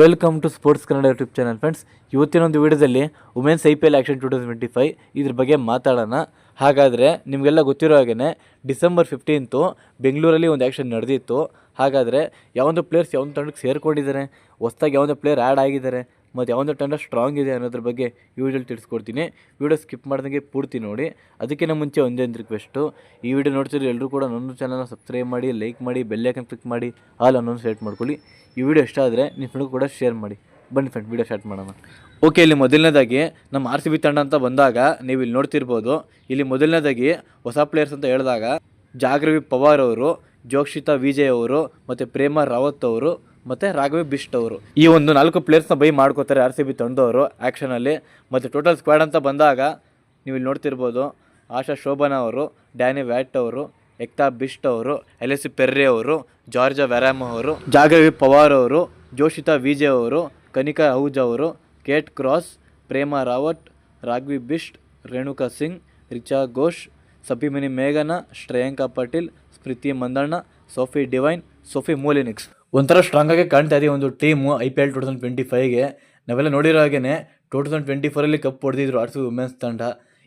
Welcome to sports Kannada YouTube channel friends ಇವತ್ತಿನ ಒಂದು ವಿಡಿಯೋದಲ್ಲಿ women's I P L auction two thousand twenty five ಇದ್ರ ಬಗ್ಗೆ ಮಾತಾಡೋಣ. ಹಾಗಾದರೆ ನಿಮಗೆಲ್ಲ ಗೊತ್ತಿರೋ ಹಾಗೆ ಡಿಸೆಂಬರ್ ಫಿಫ್ಟೀನ್ತು ಬೆಂಗಳೂರಲ್ಲಿ ಒಂದು ಆ್ಯಕ್ಷನ್ ನಡೆದಿತ್ತು. ಹಾಗಾದರೆ ಯಾವೊಂದು ಪ್ಲೇಯರ್ಸ್ ಯಾವೊಂದು ತಂಡಕ್ಕೆ ಸೇರಿಕೊಂಡಿದ್ದಾರೆ. ಹೊಸ್ದಾಗಿ ಯಾವೊಂದು ಪ್ಲೇಯರ್ ಆ್ಯಡ್ ಆಗಿದ್ದಾರೆ. ಮತ್ತು ಯಾವೊಂದು ತಂಡ ಸ್ಟ್ರಾಂಗ್ ಇದೆ ಅನ್ನೋದ್ರ ಬಗ್ಗೆ ಈ ವಿಡಿಯೋಲಿ ತಿಳಿಸ್ಕೊಡ್ತೀನಿ. ವಿಡಿಯೋ ಸ್ಕಿಪ್ ಮಾಡ್ದಂಗೆ ಪೂರ್ತಿ ನೋಡಿ. ಅದಕ್ಕಿಂತ ಮುಂಚೆ ಒಂದೇ ಒಂದು ರಿಕ್ವೆಸ್ಟು ಈ ವಿಡಿಯೋ ನೋಡ್ತಿರೋ ಎಲ್ಲರೂ ಕೂಡ ನನ್ನ ಚಾನಲ್ನ ಸಬ್ಸ್ಕ್ರೈಬ್ ಮಾಡಿ ಲೈಕ್ ಮಾಡಿ ಬೆಲ್ಲೈಕನ್ ಕ್ಲಿಕ್ ಮಾಡಿ ಆಲ್ ಅನ್ನೋನ್ ಸೆಲೆಕ್ಟ್ ಮಾಡ್ಕೊಳ್ಳಿ. ಈ ವಿಡಿಯೋ ಇಷ್ಟ ಆದರೆ ನಿಮ್ಮ ಫ್ರೆಂಡ್ಗೂ ಕೂಡ ಶೇರ್ ಮಾಡಿ. ಬನ್ನಿ ಫ್ರೆಂಡ್ ವಿಡಿಯೋ ಸ್ಟಾರ್ಟ್ ಮಾಡೋಣ. ಓಕೆ ಇಲ್ಲಿ ಮೊದಲನೇದಾಗಿ ನಮ್ಮ ಆರ್ ಸಿ ಬಿ ತಂಡ ಅಂತ ಬಂದಾಗ ನೀವು ಇಲ್ಲಿ ನೋಡ್ತಿರ್ಬೋದು. ಇಲ್ಲಿ ಮೊದಲನೇದಾಗಿ ಹೊಸ ಪ್ಲೇಯರ್ಸ್ ಅಂತ ಹೇಳಿದಾಗ ಜಾಗ್ರವಿ ಪವಾರ್ ಅವರು, ಜೋಕ್ಷಿತಾ ವಿಜಯ್ ಅವರು ಮತ್ತು ಪ್ರೇಮ ರಾವತ್ ಅವರು ಮತ್ತು ರಾಘವಿ ಬಿಷ್ಟ್ ಅವರು. ಈ ಒಂದು ನಾಲ್ಕು ಪ್ಲೇಯರ್ಸ್ನ ಬೈ ಮಾಡ್ಕೋತಾರೆ ಆರ್ ಸಿ ಬಿ ತಂಡವರು ಆ್ಯಕ್ಷನಲ್ಲಿ ಮತ್ತು ಟೋಟಲ್ ಸ್ಕ್ವಾಡ್ ಅಂತ ಬಂದಾಗ ನೀವು ಇಲ್ಲಿ ನೋಡ್ತಿರ್ಬೋದು ಆಶಾ ಶೋಭನಾ ಅವರು ಡ್ಯಾನಿ ವ್ಯಾಟ್ ಅವರು ಎಕ್ತಾ ಬಿಷ್ಟ್ ಅವರು ಎಲೆಸಿ ಪೆರ್ರೆ ಅವರು ಜಾರ್ಜಾ ವ್ಯಾರಾಮ್ ಅವರು ಜಾಗವಿ ಪವಾರ್ ಅವರು ಜೋಶಿತಾ ವಿಜಯ್ ಅವರು ಕನಿಕಾ ಅಹುಜ ಅವರು ಕೇಟ್ ಕ್ರಾಸ್ ಪ್ರೇಮ ರಾವತ್ ರಾಘವಿ ಬಿಷ್ಟ್ ರೇಣುಕಾ ಸಿಂಗ್ ರಿಚಾ ಘೋಷ್ ಸಭಿಮಿನಿ ಮೇಘನಾ Shreyanka Patil Smriti Mandhana Sophie Devine Sophie Molineux ಒಂಥರ ಸ್ಟ್ರಾಂಗ್ ಆಗಿ ಕಾಣ್ತಾ ಇದೆ ಒಂದು team I P L two thousand twenty ಫೈವ್ಗೆ ನಾವೆಲ್ಲ ನೋಡಿರೋ ಹಾಗೆಯೇ ಟೂ ತೌಸಂಡ್ ಟ್ವೆಂಟಿ ಫೋರಲ್ಲಿ ಕಪ್ ಹೊಡೆದಿದ್ರು ಆರ್ ಸಿ ವುಮೆನ್ಸ್ ತಂಡ.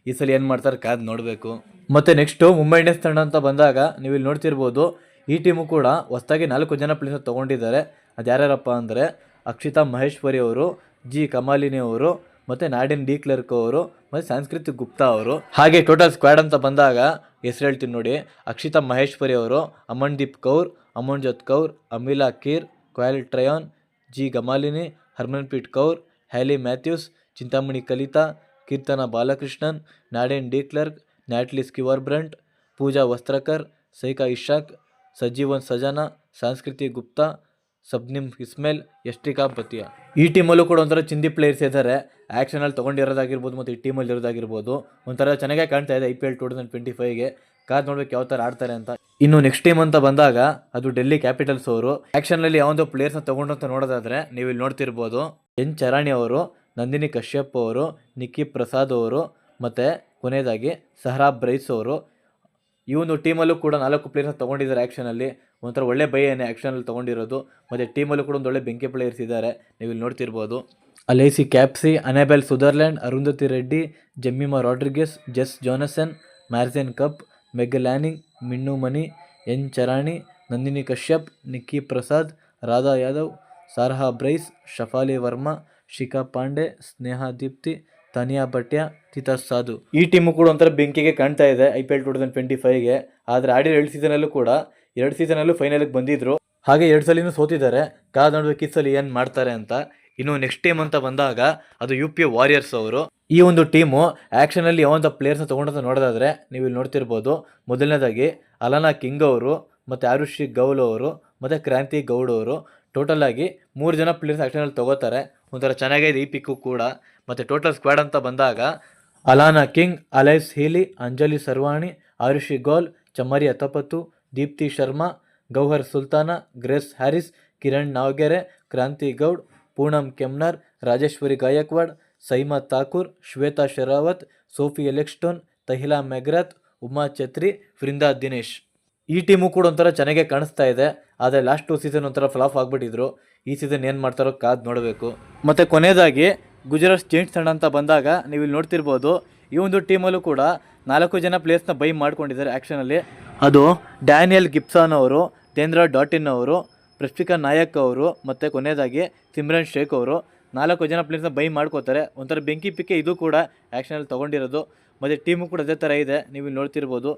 ಈ ಸಲ ಏನು ಮಾಡ್ತಾರೆ ಕಾದು ನೋಡಬೇಕು. ಮತ್ತು ನೆಕ್ಸ್ಟು ಮುಂಬೈ ಇಂಡಿಯನ್ಸ್ ತಂಡ ಅಂತ ಬಂದಾಗ ನೀವು ಇಲ್ಲಿ ನೋಡ್ತಿರ್ಬೋದು, ಈ ಟೀಮು ಕೂಡ ಹೊಸದಾಗಿ ನಾಲ್ಕು ಜನ ಪ್ಲೇಸರ್ ತೊಗೊಂಡಿದ್ದಾರೆ. ಅದು ಯಾರ್ಯಾರಪ್ಪ ಅಂದರೆ ಅಕ್ಷಿತಾ ಮಹೇಶ್ವರಿ ಅವರು, ಜಿ ಕಮಾಲಿನಿ ಅವರು ಮತ್ತು ನಾಡಿನ್ ಡಿ ಕ್ಲರ್ಕ್ ಅವರು, ಮತ್ತು ಸಂಸ್ಕೃತಿ ಗುಪ್ತಾ ಅವರು. ಹಾಗೆ ಟೋಟಲ್ ಸ್ಕ್ವಾಡ್ ಅಂತ ಬಂದಾಗ, ಹೆಸರು ಹೇಳ್ತೀನಿ ನೋಡಿ, ಅಕ್ಷಿತಾ ಮಹೇಶ್ವರಿ ಅವರು, Amandeep Kaur, Amanjot Kaur, Amelia Kerr Chloe Tryon, G Kamalini, Harmanpreet Kaur, Hayley Matthews, Chintamani Kalita, Keerthana Balakrishnan, Nadine de Klerk, Natalie Sciver Brunt, Pooja Vastrakar, Saika Ishaque, Sajeevan Sajana Sanskriti Gupta Shabnim Ismail Yastika Bhatia ಈ ಟೀಮಲ್ಲೂ ಕೂಡ ಒಂಥರ ಚಿಂದಿ players ಇದ್ದಾರೆ ಆ್ಯಕ್ಷನಲ್ಲಿ ತೊಗೊಂಡಿರೋದಾಗಿರ್ಬೋದು ಮತ್ತು ಈ ಟೀಮಲ್ಲಿ ಇರೋದಾಗಿರ್ಬೋದು. ಒಂಥರ ಚೆನ್ನಾಗೇ ಕಾಣ್ತಾ ಇದೆ I P L two thousand twenty ಫೈವ್ಗೆ ಕಾದ್ ನೋಡ್ಬೇಕು ಯಾವ ಥರ ಆಡ್ತಾರೆ ಅಂತ. ಇನ್ನು ನೆಕ್ಸ್ಟ್ ಟೀಮ್ ಅಂತ ಬಂದಾಗ ಅದು ಡೆಲ್ಲಿ ಕ್ಯಾಪಿಟಲ್ಸ್ ಅವರು. ಆ್ಯಕ್ಷನಲ್ಲಿ ಯಾವೊಂದು ಪ್ಲೇಯರ್ಸ್ನ ತೊಗೊಂಡು ಅಂತ ನೋಡೋದಾದ್ರೆ ನೀವು ಇಲ್ಲಿ ನೋಡ್ತಿರ್ಬೋದು. ಎನ್ ಚರಾಣಿ ಅವರು, ನಂದಿನಿ ಕಶ್ಯಪ್ ಅವರು, ನಿಕ್ಕಿ ಪ್ರಸಾದ್ ಅವರು, ಮತ್ತು ಕೊನೆಯದಾಗಿ ಸಹರಾ ಬ್ರೈಸ್ ಅವರು. ಒಂದು ಟೀಮಲ್ಲೂ ಕೂಡ ನಾಲ್ಕು ಪ್ಲೇಯರ್ಸ್ ತೊಗೊಂಡಿದ್ದಾರೆ ಆ್ಯಕ್ಷನಲ್ಲಿ ಒಂಥರ ಒಳ್ಳೆ ಬೈಯೇನೆ ಆ್ಯಕ್ಷನಲ್ಲಿ ತೊಗೊಂಡಿರೋದು. ಮತ್ತು ಟೀಮಲ್ಲೂ ಕೂಡ ಒಂದು ಒಳ್ಳೆ ಬೆಂಕಿ ಪ್ಲೇಯರ್ಸ್ ಇದ್ದಾರೆ. ನೀವು ಇಲ್ಲಿ ನೋಡ್ತಿರ್ಬೋದು. Alice Capsey, Annabel Sutherland Arundhati Reddy, Jemimah Rodrigues, Jess Jonassen, Marizanne Kapp, Meg Lanning, Minnu Mani, N Charani, Nandini Kashyap, Niki Prasad, Radha Yadav, Sarah Bryce, Shafali Verma, Shikha Pandey, Sneha Deepti Taniya Bhatia Titas Sadhu. ಈ team ಕೂಡ ಒಂಥರ ಬೆಂಕಿಗೆ ಕಾಣ್ತಾ ಇದೆ I P L two thousand twenty ಫೈವ್ಗೆ ಆದರೆ ಆಡಿರೋ ಎರಡು ಸೀಸನಲ್ಲೂ ಕೂಡ ಎರಡು ಸೀಸನಲ್ಲೂ ಫೈನಲ್ಗೆ ಬಂದಿದ್ರು. ಹಾಗೆ ಎರಡು ಸಲಿನೂ ಸೋತಿದ್ದಾರೆ. ಕಾದ ನೋಡಿದ ಕಿಸ್ಸಲ್ಲಿ ಸಲ ಏನು ಮಾಡ್ತಾರೆ ಅಂತ. ಇನ್ನು ನೆಕ್ಸ್ಟ್ ಟೀಮ್ ಅಂತ ಬಂದಾಗ ಅದು ಯು ಪಿ ವಾರಿಯರ್ಸ್ ಅವರು. ಈ ಒಂದು ಟೀಮು ಆ್ಯಕ್ಷನಲ್ಲಿ ಯಾವಂಥ ಪ್ಲೇಯರ್ಸ್ನ ತೊಗೊಂಡಂತ ನೋಡೋದಾದ್ರೆ ನೀವು ಇಲ್ಲಿ ನೋಡ್ತಿರ್ಬೋದು. ಮೊದಲನೇದಾಗಿ ಅಲನಾ ಕಿಂಗ್ ಅವರು, ಮತ್ತು ಆರುಷಿ ಗೌಲ್ ಅವರು, ಮತ್ತು ಕ್ರಾಂತಿ ಗೌಡ್ ಅವರು. ಟೋಟಲ್ ಆಗಿ ಮೂರು ಜನ ಪ್ಲೇಯರ್ಸ್ ಆ್ಯಕ್ಷನಲ್ಲಿ ತೊಗೋತಾರೆ. ಒಂಥರ ಚೆನ್ನಾಗಿದೆ ಈ ಪಿಕ್ಕು ಕೂಡ. ಮತ್ತು ಟೋಟಲ್ ಸ್ಕ್ವಾಡ್ ಅಂತ ಬಂದಾಗ Alana King Alyssa Healy Anjali Sarvani Arushi Goel Chamari Athapaththu Deepti Sharma Gouher Sultana Grace Harris Kiran Navgire Kranti Goud Poonam Khemnar Rajeshwari Gayakwad Saima Thakor Shweta Sehrawat Sophie Ecclestone Tahlia McGrath Uma Chetry Vrinda Dinesh ಈ team ಕೂಡ ಒಂಥರ ಚೆನ್ನಾಗೆ ಕಾಣಿಸ್ತಾ ಇದೆ. ಆದರೆ last two season ಒಂಥರ flop ಆಗಿಬಿಟ್ಟಿದ್ರು. ಈ ಸೀಸನ್ ಏನು ಮಾಡ್ತಾರೋ ಕಾದು ನೋಡಬೇಕು. ಮತ್ತು ಕೊನೆಯದಾಗಿ ಗುಜರಾತ್ ಚೇಂಜ್ ತಂಡ ಅಂತ ಬಂದಾಗ ನೀವು ಇಲ್ಲಿ ನೋಡ್ತಿರ್ಬೋದು, ಈ ಒಂದು ಟೀಮಲ್ಲೂ ಕೂಡ ನಾಲ್ಕು ಜನ ಪ್ಲೇಯರ್ಸ್ನ ಬೈ ಮಾಡ್ಕೊಂಡಿದ್ದಾರೆ ಆ್ಯಕ್ಷನಲ್ಲಿ ಅದು ಡ್ಯಾನಿಯಲ್ ಗಿಪ್ಸಾನ್ ಅವರು ತೇಂದ್ರ ಡಾಟಿನ್ ಅವರು ಪ್ರಸ್ಪಿಕಾ ನಾಯಕ್ ಅವರು, ಮತ್ತು ಕೊನೆಯದಾಗಿ ಸಿಮ್ರನ್ ಶೇಖ್ ಅವರು. ನಾಲ್ಕು ಜನ ಪ್ಲೇಯರ್ಸ್ನ ಬೈ ಮಾಡ್ಕೋತಾರೆ. ಒಂಥರ ಬೆಂಕಿ ಪಿಕ್ಕೆ ಇದು ಕೂಡ ಆ್ಯಕ್ಷನಲ್ಲಿ ತೊಗೊಂಡಿರೋದು. ಮತ್ತು ಟೀಮು ಕೂಡ ಅದೇ ಥರ ಇದೆ, ನೀವು ಇಲ್ಲಿ ನೋಡ್ತಿರ್ಬೋದು.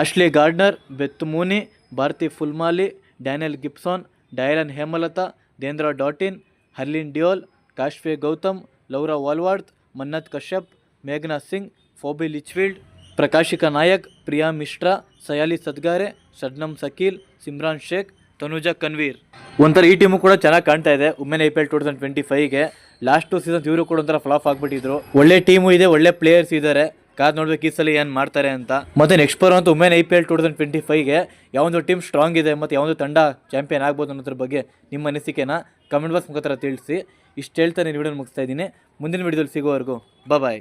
Ashleigh Gardner Beth Mooney Bharti Fulmali Danielle Gibson Dayalan Hemalatha, Deandra Dottin, Harleen Deol, Kashvee Gautam, Laura Wolvaardt, Mannat Kashyap, ಮೇಘನಾ ಸಿಂಗ್, ಫೋಬಿ ಲಿಚ್ಫೀಲ್ಡ್, ಪ್ರಕಾಶಿಕಾ ನಾಯಕ್, ಪ್ರಿಯಾ ಮಿಶ್ರಾ, ಸಯಾಲಿ ಸದ್ಗಾರೆ, ಸಡ್ನಮ್ ಸಕೀಲ್, ಸಿಮ್ರಾನ್ ಶೇಖ್, ತನುಜಾ ಕನ್ವೀರ್. ಒಂಥರ ಈ ಟೀಮು ಕೂಡ ಚೆನ್ನಾಗಿ ಕಾಣ್ತಾ ಇದೆ. Women I P L two thousand twenty ಫೈವ್ಗೆ. Last two seasons ಇವರು ಕೂಡ ಒಂಥರ ಫ್ಲಾಪ್ ಆಗಿಬಿಟ್ಟಿದ್ರು. ಒಳ್ಳೆ ಟೀಮು ಇದೆ, ಒಳ್ಳೆ ಪ್ಲೇಯರ್ಸ್ ಇದ್ದಾರೆ ಕಾದ್ ನೋಡ್ಬೇಕು ಈ ಸಲ ಏನು ಮಾಡ್ತಾರೆ ಅಂತ. ಮತ್ತೆ ನೆಕ್ಸ್ಟ್ ಬರೋ ಅಂತ women I P L two thousand twenty ಫೈವ್ಗೆ ಯಾವೊಂದು ಟೀಮ್ ಸ್ಟ್ರಾಂಗ್ ಇದೆ ಮತ್ತು ಯಾವೊಂದು ತಂಡ ಚಾಂಪಿಯನ್ ಆಗ್ಬೋದು ಅನ್ನೋದ್ರ ಬಗ್ಗೆ ನಿಮ್ಮ ಅನಿಸಿಕೆನ ಕಮೆಂಟ್ ಬಾಕ್ಸ್ ಮುಖಾಂತರ ತಿಳಿಸಿ. ಇಷ್ಟು ಹೇಳ್ತಾ ನೀನು ವಿಡಿಯೋ ಮುಗಿಸ್ತಾ ಇದ್ದೀನಿ. ಮುಂದಿನ ವಿಡಿಯೋದಲ್ಲಿ ಸಿಗೋವರೆಗೂ ಬಾಯ್